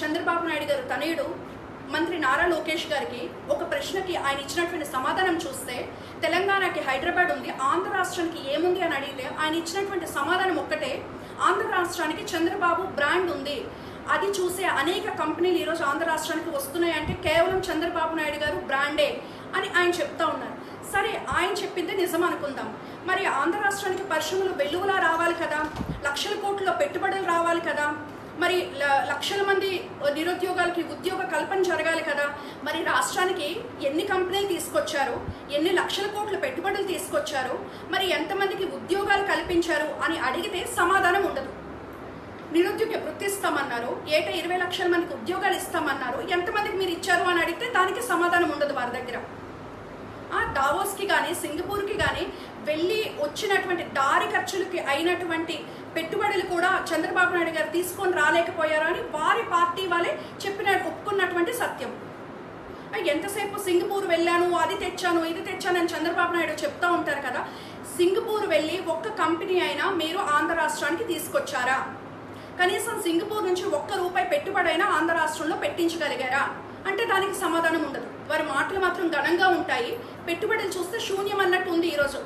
చంద్రబాబు నాయుడు గారు తనయుడు మంత్రి నారా లోకేష్ గారికి ఒక ప్రశ్నకి ఆయన ఇచ్చినటువంటి సమాధానం చూస్తే తెలంగాణకి హైదరాబాద్ ఉంది ఆంధ్ర రాష్ట్రానికి ఏముంది అని అడిగితే ఆయన ఇచ్చినటువంటి సమాధానం ఒక్కటే ఆంధ్ర రాష్ట్రానికి చంద్రబాబు బ్రాండ్ ఉంది. అది చూసే అనేక కంపెనీలు ఈరోజు ఆంధ్ర రాష్ట్రానికి వస్తున్నాయంటే కేవలం చంద్రబాబు నాయుడు గారు బ్రాండే అని ఆయన చెప్తా ఉన్నారు. సరే ఆయన చెప్పింది నిజం అనుకుందాం. మరి ఆంధ్ర రాష్ట్రానికి పరిశ్రమలు వెలుగులా రావాలి కదా? లక్షల కోట్ల పెట్టుబడులు రావాలి కదా? మరి ల- లక్షల మంది నిరుద్యోగాలకి ఉద్యోగ కల్పన జరగాలి కదా. మరి రాష్ట్రానికి ఎన్ని కంపెనీలు తీసుకొచ్చారు? ఎన్ని లక్షల కోట్ల పెట్టుబడులు తీసుకొచ్చారు? మరి ఎంతమందికి ఉద్యోగాలు కల్పించారు అని అడిగితే సమాధానం ఉండదు. నిరుద్యోగ వృత్తి ఇస్తామన్నారు ఏటా ఇరవై లక్షల మందికి ఉద్యోగాలు ఇస్తామన్నారు ఎంతమందికి మీరు ఇచ్చారు అని అడిగితే దానికి సమాధానం ఉండదు వారి దగ్గర. ఆ దావోస్కి కానీ సింగపూర్కి కానీ వెళ్ళి వచ్చినటువంటి దారి ఖర్చులకి అయినటువంటి పెట్టుబడులు కూడా చంద్రబాబు నాయుడు గారు తీసుకొని రాలేకపోయారు అని వారి పార్టీ వాళ్ళే చెప్పిన ఒప్పుకున్నటువంటి సత్యం. ఎంతసేపు సింగపూర్ వెళ్ళాను అది తెచ్చాను ఇది తెచ్చాను అని చంద్రబాబు నాయుడు చెప్తా ఉంటారు కదా సింగపూర్ వెళ్ళి ఒక్క కంపెనీ అయినా మీరు ఆంధ్ర రాష్ట్రానికి తీసుకొచ్చారా? కనీసం సింగపూర్ నుంచి ఒక్క రూపాయి పెట్టుబడైనా ఆంధ్ర రాష్ట్రంలో పెట్టించగలిగారా? అంటే దానికి సమాధానం ఉండదు. వారి మాటలు మాత్రం ఘనంగా ఉంటాయి. పెట్టుబడులు చూస్తే శూన్యం అన్నట్టు ఉంది ఈరోజు.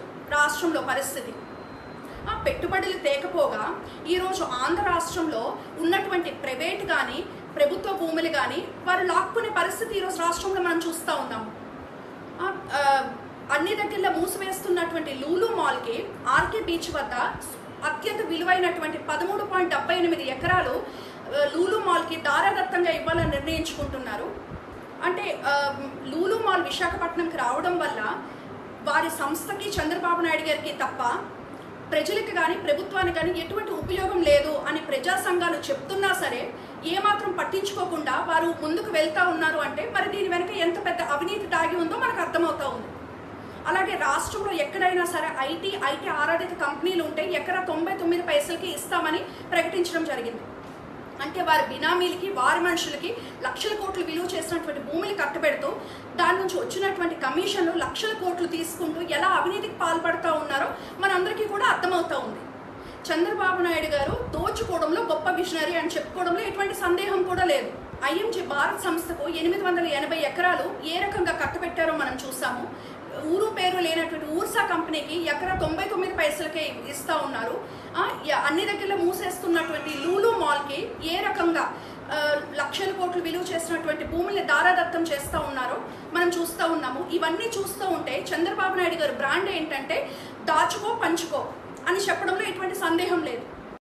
రాష్ట్రంలో పరిస్థితి. ఆ పెట్టుబడులు తేకపోగా ఈరోజు ఆంధ్ర రాష్ట్రంలో ఉన్నటువంటి ప్రైవేట్ కానీ ప్రభుత్వ భూములు కానీ వారు లాక్కునే పరిస్థితి ఈరోజు రాష్ట్రంలో మనం చూస్తూ ఉన్నాము అన్ని దగ్గరలో మూసివేస్తున్నటువంటి లూలు మాల్కి ఆర్కే బీచ్ వద్ద అత్యంత విలువైనటువంటి పదమూడు పాయింట్ డెబ్బై ఎనిమిది ఎకరాలు లూలు మాల్కి దారాదత్తంగా ఇవ్వాలని నిర్ణయించుకుంటున్నారు. అంటే లూలు మాల్ విశాఖపట్నంకి రావడం వల్ల వారి సంస్థకి చంద్రబాబు నాయుడు గారికి తప్ప ప్రజలకు కానీ ప్రభుత్వానికి కానీ ఎటువంటి ఉపయోగం లేదు అని ప్రజా సంఘాలు చెప్తున్నా సరే ఏమాత్రం పట్టించుకోకుండా వారు ముందుకు వెళ్తా ఉన్నారు అంటే మరి దీని వెనక ఎంత పెద్ద అవినీతి దాగి ఉందో మనకు అర్థమవుతా ఉంది. అలాగే రాష్ట్రంలో ఎక్కడైనా సరే ఐటీ ఐటీ ఆరాధిత కంపెనీలు ఉంటే ఎక్కడ తొంభై తొమ్మిది పైసలకి ఇస్తామని ప్రకటించడం జరిగింది. అంటే వారి బినామీలకి వారి మనుషులకి లక్షల కోట్లు విలువ చేసినటువంటి భూములు కట్టబెడుతూ దాని నుంచి వచ్చినటువంటి కమిషన్లు లక్షల కోట్లు తీసుకుంటూ ఎలా అవినీతికి పాల్పడుతూ ఉన్నారో మనందరికీ కూడా అర్థమవుతా ఉంది. చంద్రబాబు నాయుడు గారు దోచుకోవడంలో గొప్ప విజనరీ అని చెప్పుకోవడంలో ఎటువంటి సందేహం కూడా లేదు. ఐఎంజీ భారత్ సంస్థకు ఎనిమిది వందల ఎనభై ఎకరాలు ఏ రకంగా కట్టబెట్టారో మనం చూసాము. ఊరు పేరు లేనటువంటి ఊర్సా కంపెనీకి ఎక్కడ తొంభై తొమ్మిది పైసలకే ఇస్తూ ఉన్నారు. అన్ని దగ్గరలో మూసేస్తున్నటువంటి లూలు మాల్కి ఏ రకంగా లక్షల కోట్లు విలువ చేసినటువంటి భూముల్ని దారాదత్తం చేస్తూ ఉన్నారో మనం చూస్తూ ఉన్నాము. ఇవన్నీ చూస్తూ ఉంటే చంద్రబాబు నాయుడు గారు బ్రాండ్ ఏంటంటే దాచుకో పంచుకో అని చెప్పడంలో ఎటువంటి సందేహం లేదు.